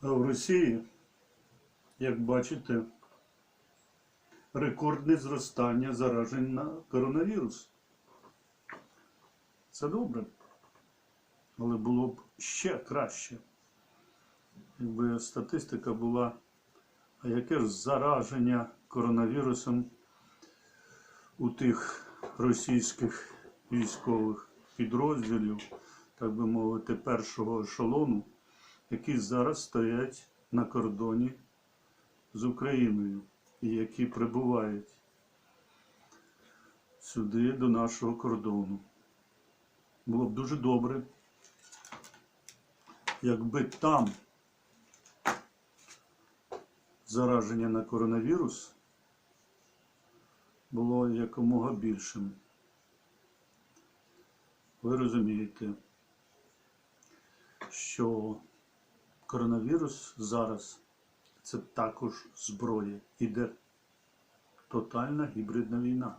А в Росії, як бачите, рекордне зростання заражень на коронавірус. Це добре. Але було б ще краще, якби статистика була, а яке ж зараження коронавірусом у тих російських військових підрозділів, так би мовити, першого ешелону, які зараз стоять на кордоні з Україною і які прибувають сюди до нашого кордону. Було б дуже добре, якби там зараження на коронавірус було якомога більшим. Ви розумієте, що коронавірус зараз це також зброя. Іде тотальна гібридна війна.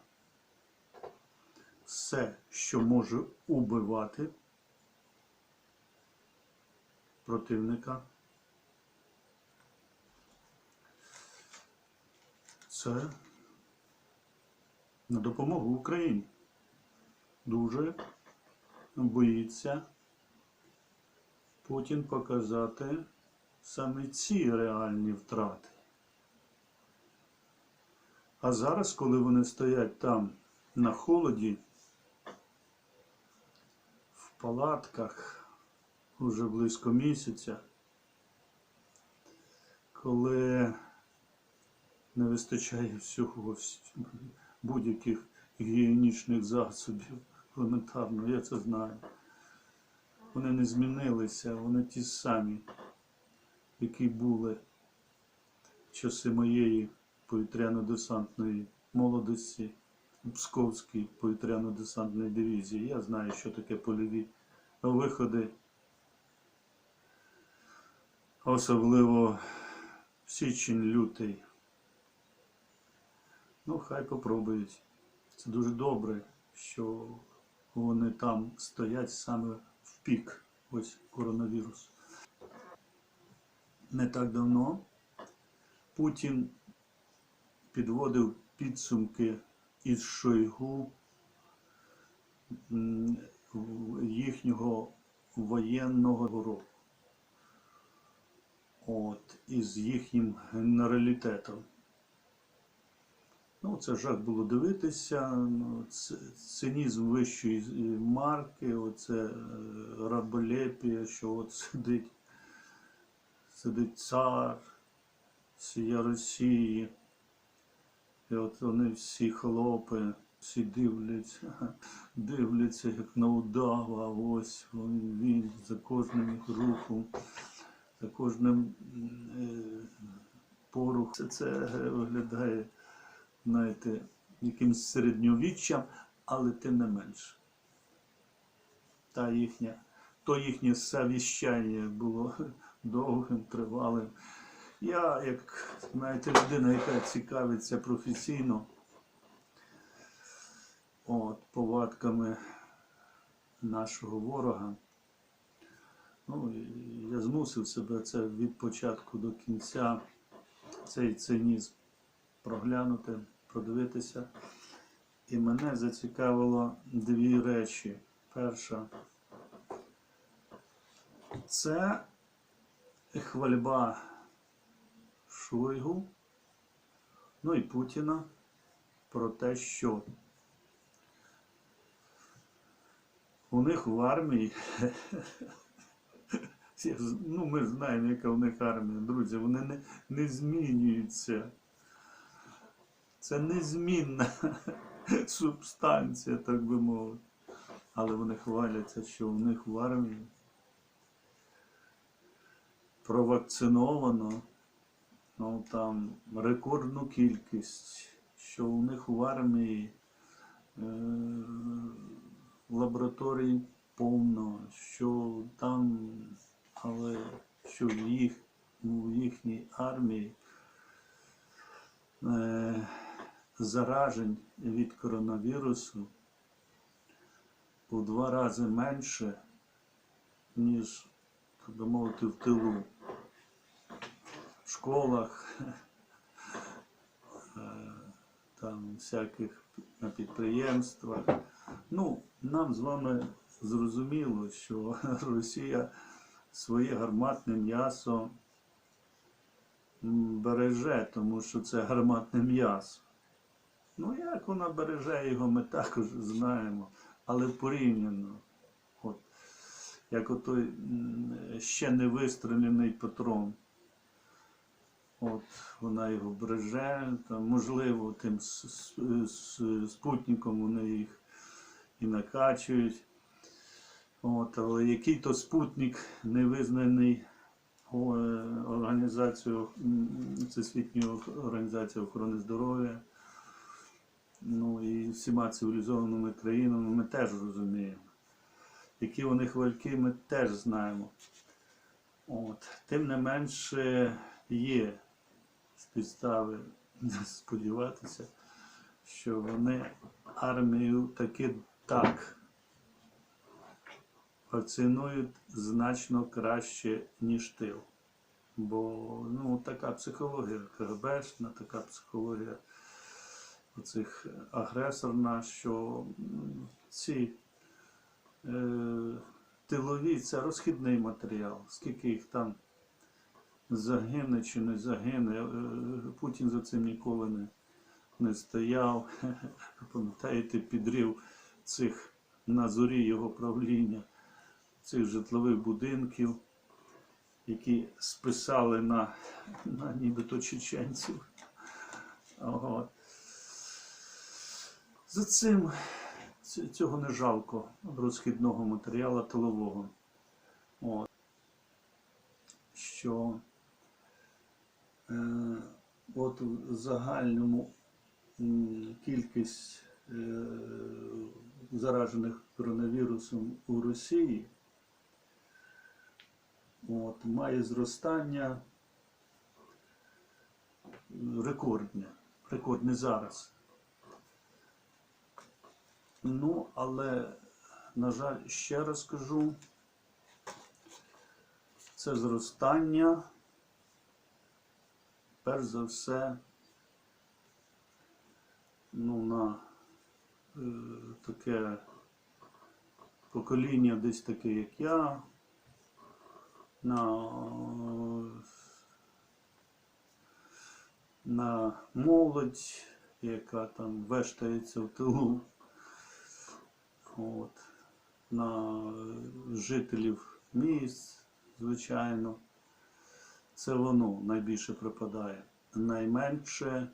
Все, що може убивати противника, це на допомогу Україні. Дуже боїться Путін показати саме ці реальні втрати. А зараз, коли вони стоять там на холоді, в палатках уже близько місяця, коли не вистачає всього будь-яких гігієнічних засобів елементарно, я це знаю. Вони не змінилися, вони ті самі, які були в часи моєї повітряно-десантної молодості, Псковській повітряно-десантної дивізії. Я знаю, що таке польові виходи, особливо січень-лютий. Ну, хай попробують. Це дуже добре, що вони там стоять саме пік. Ось коронавірус. Не так давно Путін підводив підсумки із Шойгу їхнього воєнного року. От, із їхнім генералітетом. Ну, це жах було дивитися. Ну, цинізм вищої е, марки, оце е, раболепія, що от сидить, сидить цар всієї Росії. І от вони всі хлопи, всі дивляться, дивляться як на удава, ось він, він за кожним рухом, за кожним е, порухом. Це, це виглядає знаєте, якимось середньовіччям, але тим не менше. Та їхня, то їхнє совіщання було довгим, тривалим. Я, як знаєте, людина, яка цікавиться професійно от, повадками нашого ворога, ну, я змусив себе це від початку до кінця, цей цинізм проглянути, продивитися. І мене зацікавило дві речі. Перша це хвальба Шойгу, ну і Путіна про те, що у них в армії, ну ми знаємо, яка у них армія, друзі, вони не, не змінюються. Це незмінна субстанція, так би мовити. Але вони хваляться, що у них в армії провакциновано ну, там, рекордну кількість, що у них в армії е, лабораторій повно, що там, але що в їх, в їхній армії е, заражень від коронавірусу у два рази менше, ніж, так би мовити, в тилу. в школах, е, там всяких на підприємствах. Ну, нам з вами зрозуміло, що Росія своє гарматне м'ясо береже, тому що це гарматне м'ясо. Ну, як вона береже його, ми також знаємо, але порівняно. От, як отой ще не вистріляний патрон. От вона його береже, там, можливо, тим спутником вони їх і накачують. От, але який то спутник не визнаний е, організацією Всесвітньою організацією охорони здоров'я. Ну і всіма цивілізованими країнами ми теж розуміємо. Які вони хвальки, ми теж знаємо. От. Тим не менше є підстави сподіватися, що вони армію таки так вакцинують значно краще, ніж тил. Бо ну, така психологія КГБшна, така психологія оцих агресорна, що ці е, тилові це розхідний матеріал. Скільки їх там загине чи не загине, е, Путін за цим ніколи не, не стояв. Пам'ятаєте, підрив цих на зорі його правління, цих житлових будинків, які списали на, на нібито чеченців. От. За цим цього не жалко розхідного матеріалу тилового. От. Що е, от в загальному кількість е, заражених коронавірусом у Росії от, має зростання рекордне, рекордне зараз. Ну, але, на жаль, ще раз кажу, це зростання, перш за все, ну, на е, таке покоління десь таке, як я, на, на молодь, яка там вештається в тилу. От. На жителів міст, звичайно, це воно найбільше припадає. Найменше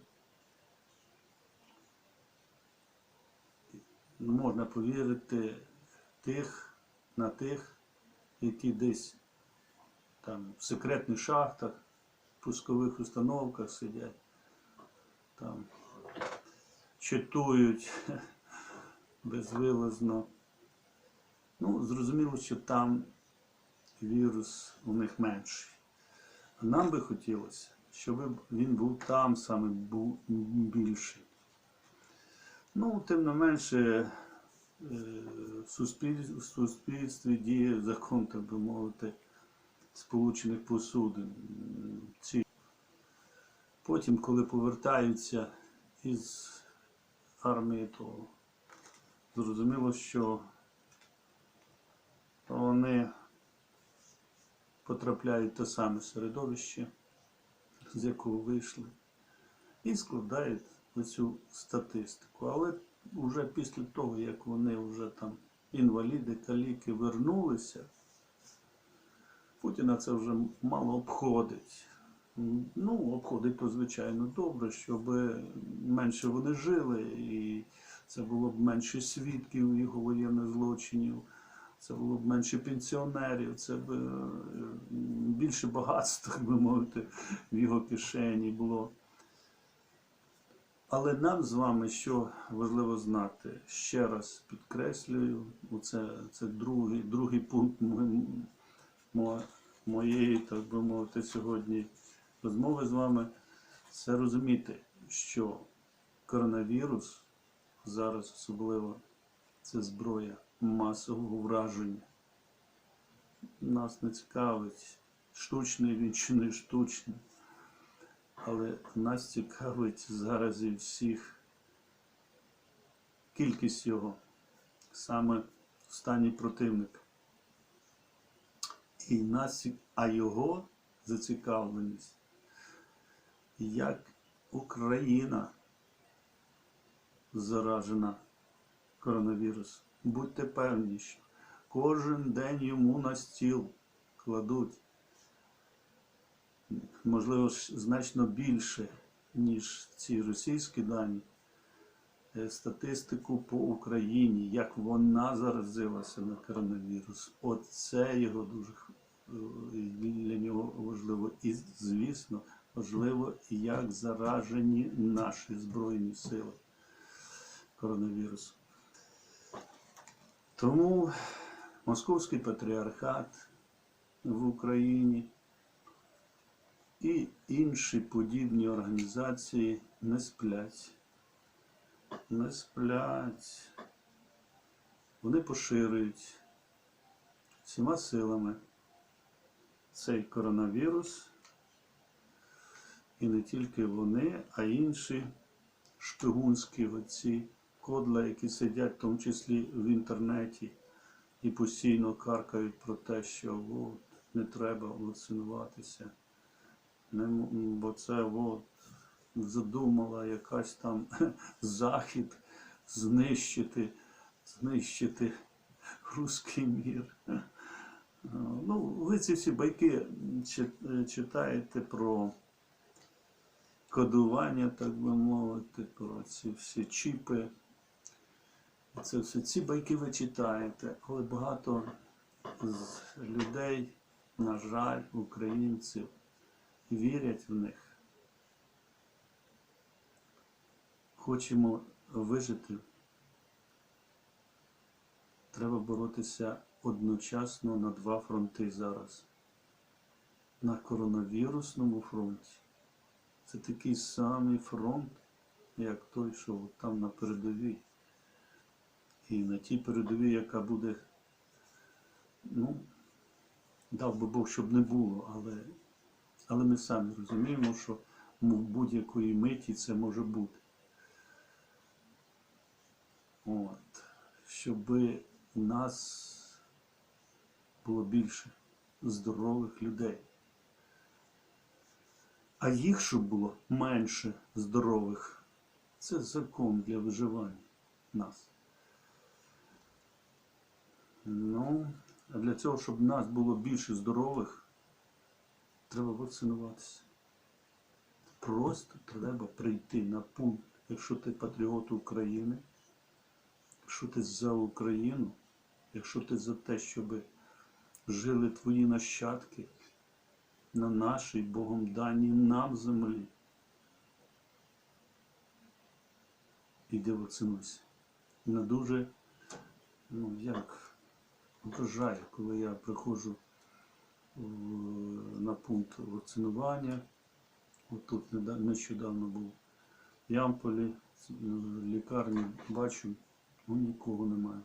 можна повірити тих, на тих, які десь там в секретних шахтах, пускових установках сидять, там читують безвилазно. Ну, зрозуміло, що там вірус у них менший. А нам би хотілося, щоб він був там саме більший. Ну, тим не менше, е, в суспіль- в суспільстві діє закон, так би мовити, сполучених посудин. Потім, коли повертаються із армії, то зрозуміло, що вони потрапляють в те саме середовище, з якого вийшли, і складають оцю статистику. Але вже після того, як вони вже там інваліди, каліки вернулися, Путіна це вже мало обходить. Ну, обходить то, звичайно, добре, щоб менше вони жили, і це було б менше свідків його воєнних злочинів, це було б менше пенсіонерів, це б е, більше багатства, так би мовити, в його кишені було. Але нам з вами що важливо знати, ще раз підкреслюю, оце, це другий, другий пункт мо- мо- моєї, так би мовити, сьогодні розмови з вами, це розуміти, що коронавірус зараз особливо це зброя масового враження. Нас не цікавить, штучний він чи не штучний. Але нас цікавить зараз і всіх кількість його, саме останній противник. І нас, а його зацікавленість, як Україна заражена коронавірусом. Будьте певні, що кожен день йому на стіл кладуть, можливо, значно більше, ніж ці російські дані, е, статистику по Україні, як вона заразилася на коронавірус. Оце його дуже е, для нього важливо. І, звісно, важливо, як заражені наші Збройні Сили коронавірусом. Тому Московський патріархат в Україні і інші подібні організації не сплять. Не сплять. Вони поширюють всіма силами цей коронавірус. І не тільки вони, а інші шпигунські оці кодла, які сидять в тому числі в інтернеті і постійно каркають про те, що от, не треба вакцинуватися. Не, бо це от, задумала якась там захід знищити, знищити руський мір. Ну, ви ці всі байки читаєте про кодування, так би мовити, про ці всі чіпи. Це все ці байки ви читаєте, але багато з людей, на жаль, українців, вірять в них. Хочемо вижити. Треба боротися одночасно на два фронти зараз. На коронавірусному фронті. Це такий самий фронт, як той, що там на передовій. І на тій передовій, яка буде, ну, дав би Бог, щоб не було, але, але ми самі розуміємо, що ну, в будь-якої миті це може бути. От. Щоб нас було більше здорових людей. А їх, щоб було менше здорових, це закон для виживання нас. Ну, а для цього, щоб нас було більше здорових, треба вакцинуватися. Просто треба прийти на пункт, якщо ти патріот України, якщо ти за Україну, якщо ти за те, щоб жили твої нащадки на нашій Богом даній нам землі. Іди вакцинуйся. Мене дуже, ну як, вражає, коли я приходжу на пункт вакцинування. От тут нещодавно був в Ямполі, в лікарні, бачу, ну нікого немає.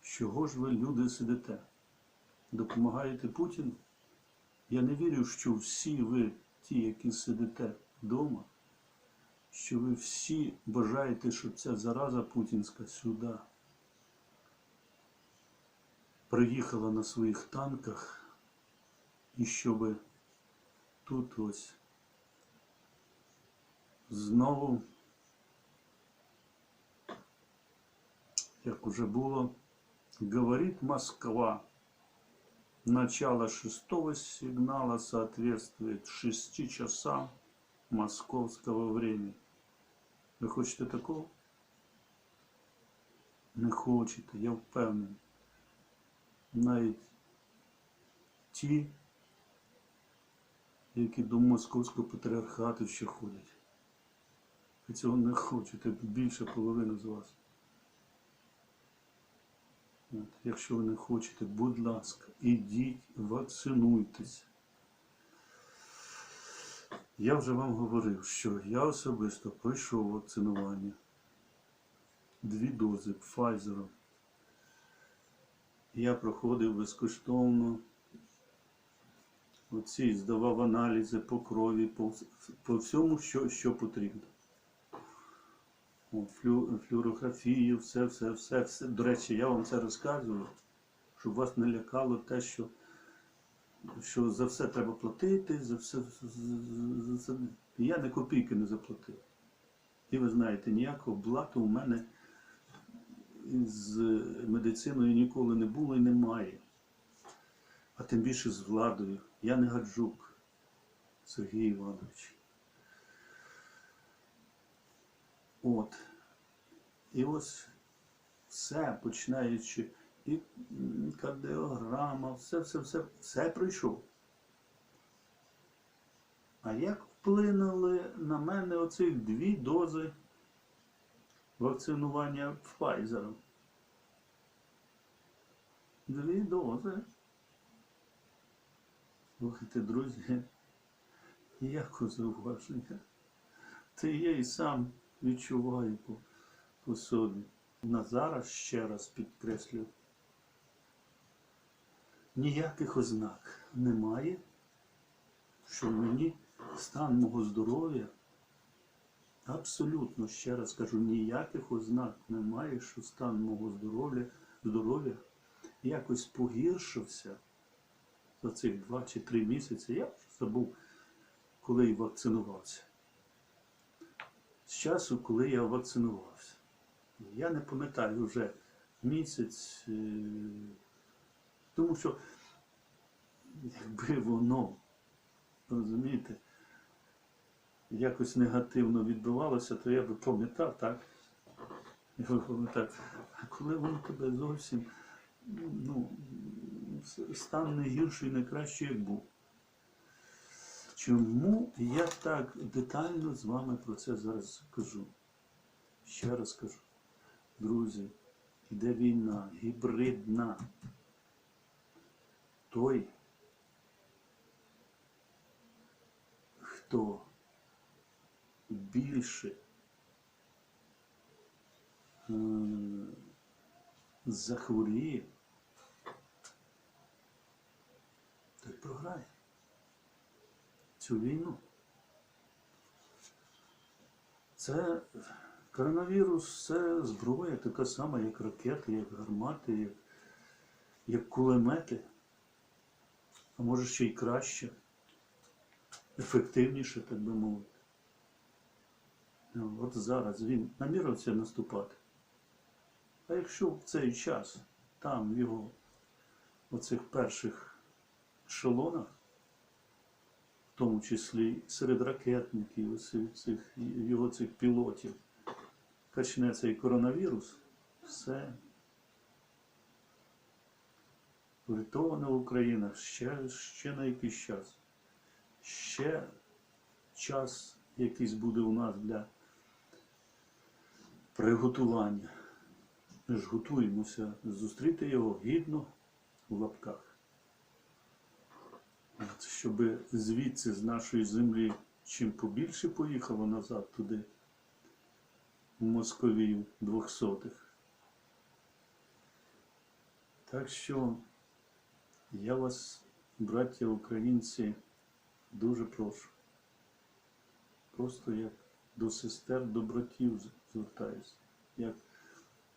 Чого ж ви, люди, сидите? Допомагаєте Путіну? Я не вірю, що всі ви, ті, які сидите вдома, що ви всі бажаєте, щоб ця зараза путінська сюди приїхала на своїх танках і щоб тут ось знову, як уже було, говорить Москва. Начало шестого сигнала соответствует 6 часам московского времени. Ви хочете такого? Не хочете, я впевнений. Навіть ті, які до московського патріархату ще ходять. Ви цього не хочете, більше половини з вас. От, якщо ви не хочете, будь ласка, ідіть, вакцинуйтесь. Я вже вам говорив, що я особисто пройшов вакцинування. Дві дози Pfizer. Я проходив безкоштовно Оці здавав аналізи по крові, по, по всьому, що, що потрібно. От, флю, флюорографію, все, все, все, все. До речі, я вам це розказую, щоб вас не лякало те, що, що за все треба платити, за все. з- з- з- з- Я не копійки не заплатив. І ви знаєте, ніякого блату у мене з медициною ніколи не було і немає. А тим більше з владою. Я не гаджук, Сергій Іванович. От. І ось все, починаючи і кардіограма, все, все, все, все пройшов. А як вплинули на мене оцих дві дози вакцинування Pfizer? Дві дози. Слухайте, друзі, ніякого зауваження. Це я і сам відчуваю по, по собі. На зараз ще раз підкреслю. Ніяких ознак немає, що мені стан мого здоров'я абсолютно, ще раз кажу, ніяких ознак немає, що стан мого здоров'я здоров'я якось погіршився за цих два чи три місяці. Я забув, коли я вакцинувався. З часу, коли я вакцинувався. Я не пам'ятаю вже місяць, е, тому що якби воно, розумієте, якось негативно відбувалося, то я би пам'ятав, так? Я би пам'ятав. А коли воно тебе зовсім ну, стан не гірший, не кращий, як був. Чому я так детально з вами про це зараз кажу? Ще раз кажу. Друзі, йде війна, гібридна. Той, хто більше е, захворіє, той програє цю війну. Це коронавірус це зброя така сама, як ракети, як гармати, як, як кулемети, а може ще й краще, ефективніше, так би мовити. Ну, От зараз він намірився наступати. А якщо в цей час там в його оцих перших ешелонах, в тому числі серед ракетників, цих, його цих пілотів, качне цей коронавірус, все. Врятована Україна ще, ще на якийсь час. Ще час якийсь буде у нас для приготування. Ми ж готуємося зустріти його гідно в лапках. Щоб звідси з нашої землі чим побільше поїхало назад туди, в Московію двохсотих. Так що я вас, браття українці, дуже прошу. Просто як до сестер, до братів звертаюся, як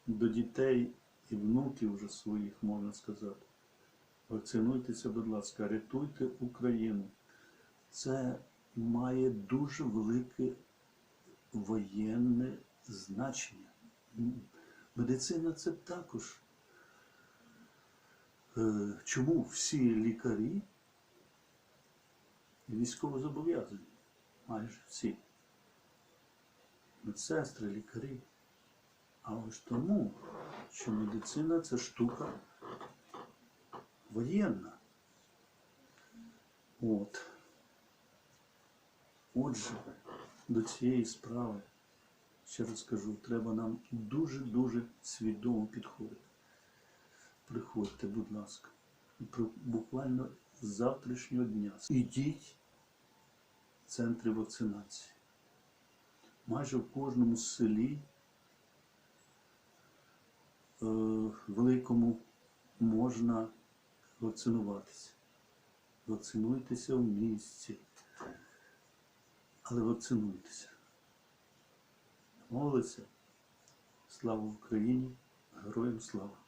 до дітей і внуків вже своїх, можна сказати. Вакцинуйтеся, будь ласка, рятуйте Україну. Це має дуже велике воєнне значення. Медицина це також. Е, Чому всі лікарі військово зобов'язані? Майже всі. Медсестри, лікарі. А ось тому, що медицина це штука воєнна. От. Отже, до цієї справи, ще раз кажу, треба нам дуже-дуже свідомо підходити. Приходьте, будь ласка, буквально з завтрашнього дня. Ідіть в центри вакцинації. Майже в кожному селі е, великому можна вакцинуватися. Вакцинуйтеся в місці. Але вакцинуйтеся. Молиться. Слава Україні! Героям слава!